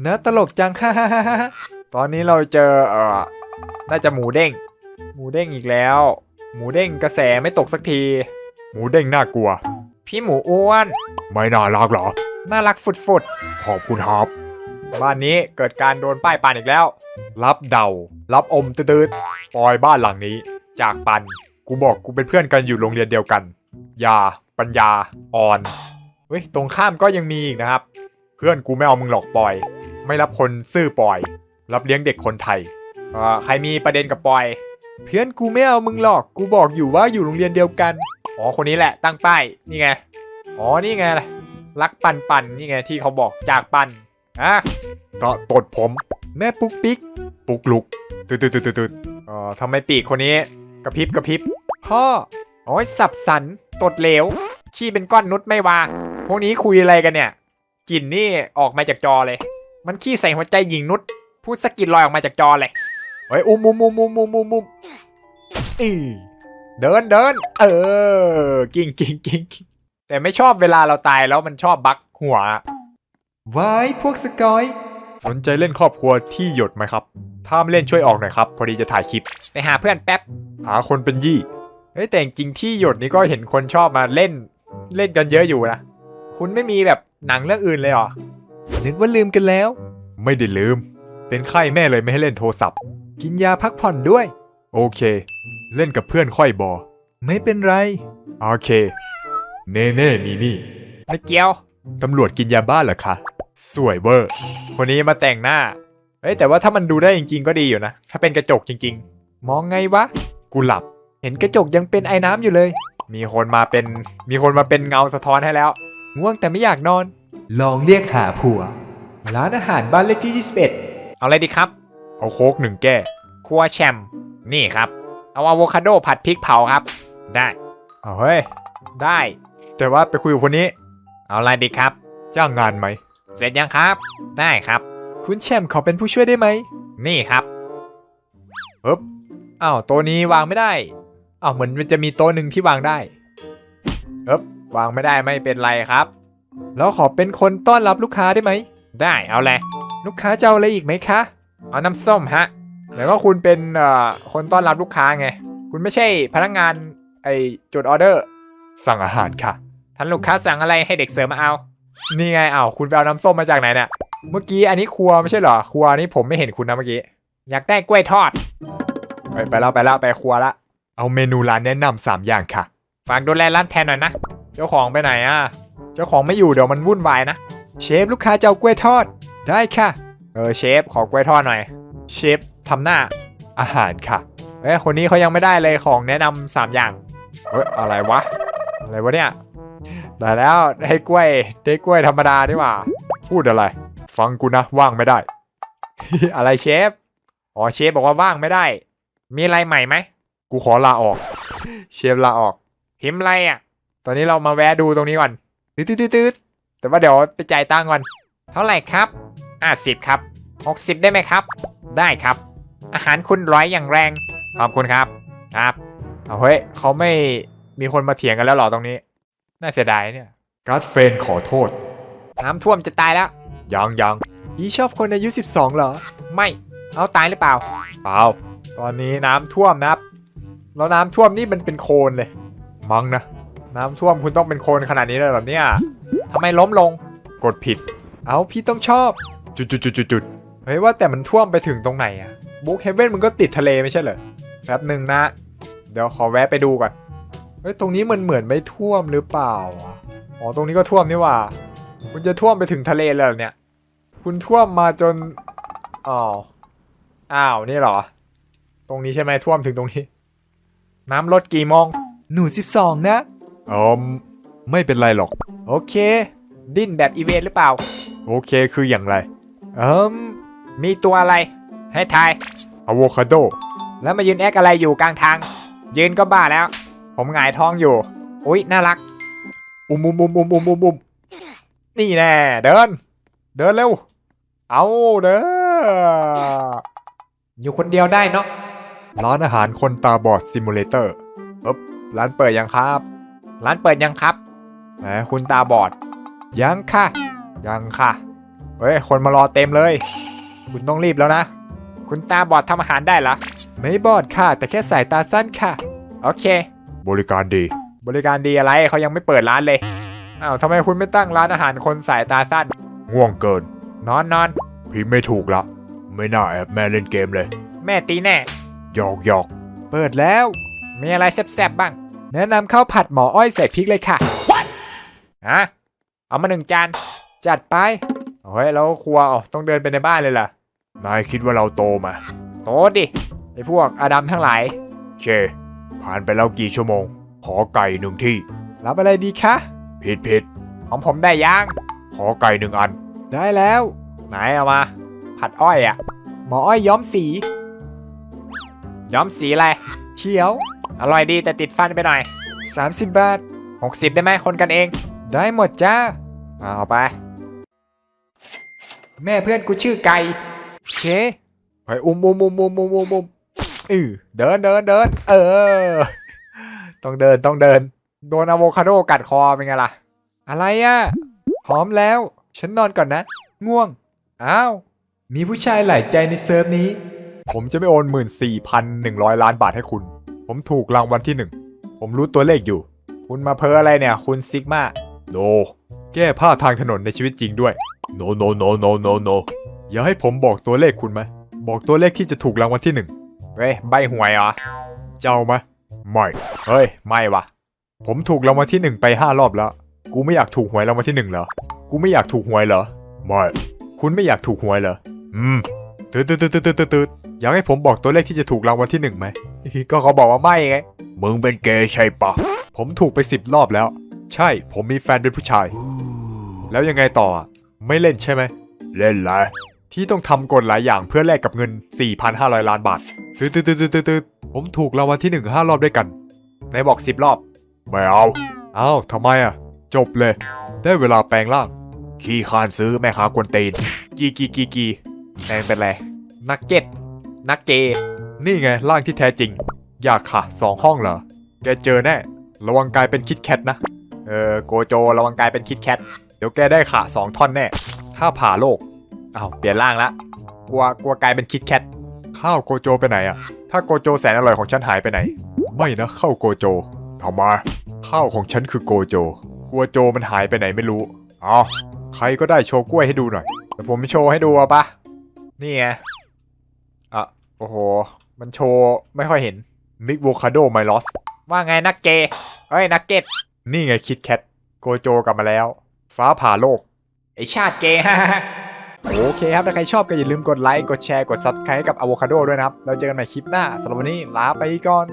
เนื้อตลกจังฮ่าฮ่าฮ่าฮ่าตอนนี้เราเจอเอ่อน่าจะหมูเด้ง หมูเด้งอีกแล้ว หมูเด้งกระแสไม่ตกสักที หมูเด้งน่ากลัว พี่หมูอ้วน ไม่น่ารักเหรอ น่ารักฝุดฝุดขอบคุณครับๆบ้านนี้เกิดการโดนป้ายปานอีกแล้ว รับเดา รับอมตืดปอยบ้านหลังนี้ จากปัน กูบอกกูเป็นเพื่อนกันอยู่โรงเรียนเดียวกันยาปัญญาออนๆเฮ้ยตรงข้ามก็ยังมีอีกนะครับ เพื่อนกูไม่เอามึงหรอกปอย ไม่รับคนซื่อปอย รับเลี้ยงเด็กคนไทยเอ่อใครมีประเด็นกับปอย เพื่อนกูไม่เอามึงหรอก กูบอกอยู่ว่าอยู่โรงเรียนเดียวกัน อ๋อคนนี้แหละตั้งป้ายนี่ไง อ๋อนี่ไงล่ะรักปันปันนี่ไงที่เขาบอกจากปันอะก็ตดผม แม่ปุ๊กปิ๊ก ปุกลุกตืดตืดตืดตืดเอ่อทำไมปีกคนนี้กระพริบกระพริบพ่อโอ้ยสับสันตดเหลว ขี้เป็นก้อนนุดไม่วาพวกนี้คุยอะไรกันเนี่ยกลิ่นนี่ออกมาจากจอเลย มันขี้ใส่หัวใจหญิงนุชพูดสะกิดลอยออกมาจากจอเลยเฮ้ยอุ้มอุ้มอุ้มอุ้มอุ้มอุ้มอุ้มอีเดินเดิน เออ กิ่งกิ่งกิ่งกิ่งแต่ไม่ชอบเวลาเราตายแล้วมันชอบบักหัวไว้พวกสกอย สนใจเล่นครอบครัวที่หยดไหมครับ ถ้าไม่เล่นช่วยออกหน่อยครับ พอดีจะถ่ายคลิป ไปหาเพื่อนแป๊บ หาคนเป็นยี่ เฮ้ยแต่จริงๆที่หยดนี่ก็เห็นคนชอบมาเล่น เล่นกันเยอะอยู่นะ คุณไม่มีแบบหนังเรื่องอื่นเลยเหรอ นึกว่าลืมกันแล้ว ไม่ได้ลืม เป็นไข้แม่เลยไม่ให้เล่นโทรศัพท์ กินยาพักผ่อนด้วย โอเค เล่นกับเพื่อนค่อยบอ ไม่เป็นไร โอเค เน่เน่มีมี่ไม่เกี่ยว ตำรวจกินยาบ้าเหรอคะ สวยเวอร์ คนนี้มาแต่งหน้าเฮ้ยแต่ว่าถ้ามันดูได้จริง ๆ ก็ดีอยู่นะ ถ้าเป็นกระจกจริง ๆ มองไงวะ กูหลับ เห็นกระจกยังเป็นไอ้น้ำอยู่เลย มีคนมาเป็น มีคนมาเป็นเงาสะท้อนให้แล้ว ง่วงแต่ไม่อยากนอน ลองเรียกหาผัว ร้านอาหารบ้านเลขที่ 21 เอาอะไรดีครับ เอาโค้กหนึ่งแก้ครัวแชมป์นี่ครับ เอาอะโวคาโดผัดพริกเผาครับ ได้เอาเฮ้ย ได้ แต่ว่าไปคุยกับคนนี้ เอาอะไรดีครับ จ้างงานไหม เสร็จยังครับ ได้ครับ คุณแชมป์ขอเป็นผู้ช่วยได้ไหม นี่ครับเอ๊บอ้าวโต๊ะนี้วางไม่ได้ อ้าวเหมือนมันจะมีโต๊ะหนึ่งที่วางได้เอ๊บวางไม่ได้ไม่เป็นไรครับ แล้วขอเป็นคนต้อนรับลูกค้าได้ไหม ได้เอาแหละ ลูกค้าจะเอาอะไรอีกไหมคะ เอาน้ำส้มฮะแต่ว่าคุณเป็นเอ่อคนต้อนรับลูกค้าไง คุณไม่ใช่พนักงานไอจดออเดอร์ สั่งอาหารค่ะ ท่านลูกค้าสั่งอะไรให้เด็กเสิร์ฟมาเอา นี่ไงอ้าวคุณไปเอาน้ำส้มมาจากไหนเนี่ย เมื่อกี้อันนี้ครัวไม่ใช่เหรอ ครัวนี่ผมไม่เห็นคุณนะเมื่อกี้ อยากได้กล้วยทอด ไปไปแล้วไปแล้วไปครัวละ เอาเมนูร้านแนะนำสามอย่างค่ะ ฝากดูแลร้านแทนหน่อยนะ เจ้าของไปไหนอะ เจ้าของไม่อยู่เดี๋ยวมันวุ่นวายนะ เชฟลูกค้าจะเอากล้วยทอด ได้ค่ะ เออเชฟขอกล้วยทอดหน่อย เชฟทำหน้าอาหารค่ะเอ้ยคนนี้เขายังไม่ได้เลยของแนะนำสามอย่างเฮ้ยอะไรวะ อะไรวะเนี่ยได้แล้วได้กล้วยได้กล้วยธรรมดาดีกว่า พูดอะไร ฟังกูนะว่างไม่ได้ อะไรเชฟ อ๋อเชฟบอกว่าว่างไม่ได้ มีอะไรใหม่ไหม กูขอลาออก เชฟลาออก พิมพ์อะไรอะ ตอนนี้เรามาแวะดูตรงนี้ก่อน ตืดตืดตืดแต่ว่าเดี๋ยวไปจ่ายตังค์ก่อน เท่าไหร่ครับอ่าสิบครับหกสิบได้ไหมครับ ได้ครับ อาหารคุณร้อยอย่างแรง ขอบคุณครับ ครับเอาเฮ้ยเขาไม่มีคนมาเถียงกันแล้วเหรอตรงนี้ น่าเสียดายเนี่ย การ์ดเฟรนขอโทษ น้ำท่วมจะตายแล้ว ยังยังยี่ชอบคนอายุ 12 เหรอ ไม่ เอาตายหรือเปล่า เปล่า ตอนนี้น้ำท่วมนะครับ แล้วน้ำท่วมนี่มันเป็นโคลนเลย มั้งนะ น้ำท่วมคุณต้องเป็นโคลนขนาดนี้เลยเหรอเนี่ยทำไมล้มลง กดผิด เอาพี่ต้องชอบ จุดจุดจุดจุดจุดเฮ้ยว่าแต่มันท่วมไปถึงตรงไหนอะบุ๊กเฮเว่นมันก็ติดทะเลไม่ใช่เหรอแป๊บหนึ่งนะ เดี๋ยวขอแวะไปดูก่อนเฮ้ยตรงนี้มันเหมือนไม่ท่วมหรือเปล่าอะอ๋อตรงนี้ก็ท่วมนี่หว่า คุณจะท่วมไปถึงทะเลเลยเหรอเนี่ย คุณท่วมมาจนอ้าวอ้าวนี่เหรอ ตรงนี้ใช่ไหมท่วมถึงตรงนี้ น้ำลดกี่โมงหนูสิบสองนะ อืมไม่เป็นไรหรอก โอเค ดิ้นแบบอีเวนต์หรือเปล่า โอเคคืออย่างไรเอิมมีตัวอะไร ให้ทายอะโวคาโด แล้วมายืนแอคอะไรอยู่กลางทาง ยืนก็บ้าแล้ว ผมหงายท้องอยู่ อุ๊ย น่ารัก อุ้มอุ้มอุ้มอุ้มอุ้มอุ้มอุ้มนี่แน่เดิน เดินเร็ว เอาเด้ออยู่คนเดียวได้เนาะร้านอาหารคนตาบอดซิมูเลเตอร์ร้านเปิดยังครับ ร้านเปิดยังครับแหมคุณตาบอด ยังค่ะ ยังค่ะ เฮ้ย คนมารอเต็มเลย คุณต้องรีบแล้วนะ คุณตาบอดทำอาหารได้เหรอ ไม่บอดค่ะ แต่แค่สายตาสั้นค่ะ โอเค บริการดี บริการดีอะไรเขายังไม่เปิดร้านเลย อ้าวทำไมคุณไม่ตั้งร้านอาหารคนสายตาสั้น ง่วงเกิน นอนนอนพิมพ์ไม่ถูกละ ไม่น่าแอบแม่เล่นเกมเลย แม่ตีแน่ หยอกหยอก เปิดแล้ว มีอะไรแซ่บๆบ้าง แนะนำข้าวผัดหมออ้อยใส่พริกเลยค่ะฮะเอามาหนึ่งจาน จัดไปโอ้ยแล้วครัวอ๋อต้องเดินไปในบ้านเลยเหรอนายคิดว่าเราโตมา โตดิไอพวกอาดัมทั้งหลายเค ผ่านไปแล้วกี่ชั่วโมง ขอไก่หนึ่งที่ รับอะไรดีคะ ผิดผิดของผมได้ย่าง ขอไก่หนึ่งอัน ได้แล้ว ไหนเอามา ผัดอ้อยอะหมออ้อยย้อมสี ย้อมสีอะไร เขียว อร่อยดีแต่ติดฟันไปหน่อย 30 บาท 60 ได้ไหมคนกันเอง ได้หมดจ้า เอาไป แม่เพื่อนกูชื่อไก่โอเคไปอุ้มอุ้มอุ้มอุ้มอุ้มอุ้มอุ้มอือเดินเดินเดิน เออ ต้องเดินต้องเดิน โดนอะโวคาโดกัดคอเป็นไงล่ะ อะไรอะพร้อมแล้ว ฉันนอนก่อนนะ ง่วง อ้าว มีผู้ชายหลายใจในเซิร์ฟนี้ ผมจะไม่โอนหมื่นสี่พันหนึ่งร้อยล้านบาทให้คุณ ผมถูกรางวัลที่หนึ่ง ผมรู้ตัวเลขอยู่ คุณมาเพ้ออะไรเนี่ย คุณซิกมาโน แก้ผ้าทางถนนในชีวิตจริงด้วย โนโนโนโนโนโนอย่าให้ผมบอกตัวเลขคุณไหม บอกตัวเลขที่จะถูกรางวัลที่หนึ่งเฮ้ย ใบหวยเหรอ เจ้าไหมไม่ เฮ้ย ไม่วะผมถูกรางวัลที่หนึ่งไปห้ารอบแล้ว กูไม่อยากถูกหวยรางวัลที่หนึ่งเหรอ กูไม่อยากถูกหวยเหรอ ไม่ คุณไม่อยากถูกหวยเหรอ อืมตืดตืดตืดตืดตืดตืด อยากให้ผมบอกตัวเลขที่จะถูกรางวัลที่หนึ่งไหม ก็เขาบอกว่าไม่ไง มึงเป็นเกย์ใช่ปะ ผมถูกไปสิบรอบแล้ว ใช่ ผมมีแฟนเป็นผู้ชาย แล้วยังไงต่ออะไม่เล่นใช่ไหม เล่นละที่ต้องทำกฎหลายอย่างเพื่อแลกกับเงิน 4,500 ล้านบาทตืดตืดตืดตืดตืดผมถูกรางวัลที่หนึ่งห้ารอบด้วยกันไหนบอกสิบรอบ ไม่เอาเอาทำไมอะ จบเลย ได้เวลาแปลงร่าง ขี้คานซื้อแม่ค้ากวนตีน กีกีกีกีแดงเป็นไรนักเก็ต นักเกย์นี่ไงร่างที่แท้จริง อยากค่ะสองห้องเหรอ แกเจอแน่ ระวังกลายเป็นคิดแคทนะ เออโกโจระวังกลายเป็นคิดแคท เดี๋ยวแกได้ขาสองท่อนแน่ ถ้าผ่าโลกอ้าวเปลี่ยนร่างละ กลัวกลัวกลายเป็นคิดแคท ข้าวโกโจไปไหนอะถ้าโกโจแสนอร่อยของฉันหายไปไหน ไม่นะข้าวโกโจทำไมข้าวของฉันคือโกโจ กลัวโจมันหายไปไหนไม่รู้อ๋อใครก็ได้โชว์กล้วยให้ดูหน่อยเดี๋ยวผมโชว์ให้ดูอาปะนี่ไง โอ้โห มันโชว์ไม่ค่อยเห็นมิกโวคาโดไมลอสว่าไงนักเกเฮ้ยนักเก็ตนี่ไงคิดแคทโกโจกลับมาแล้ว ฟ้าผ่าโลก ไอชาติเกฮ่าโอเคครับ ถ้าใครชอบก็อย่าลืมกดไลค์ กดแชร์ กด Subscribe กับ Avocado ด้วยนะครับ เราเจอกันใหม่คลิปหน้าสำหรับวันนี้ลาไปก่อน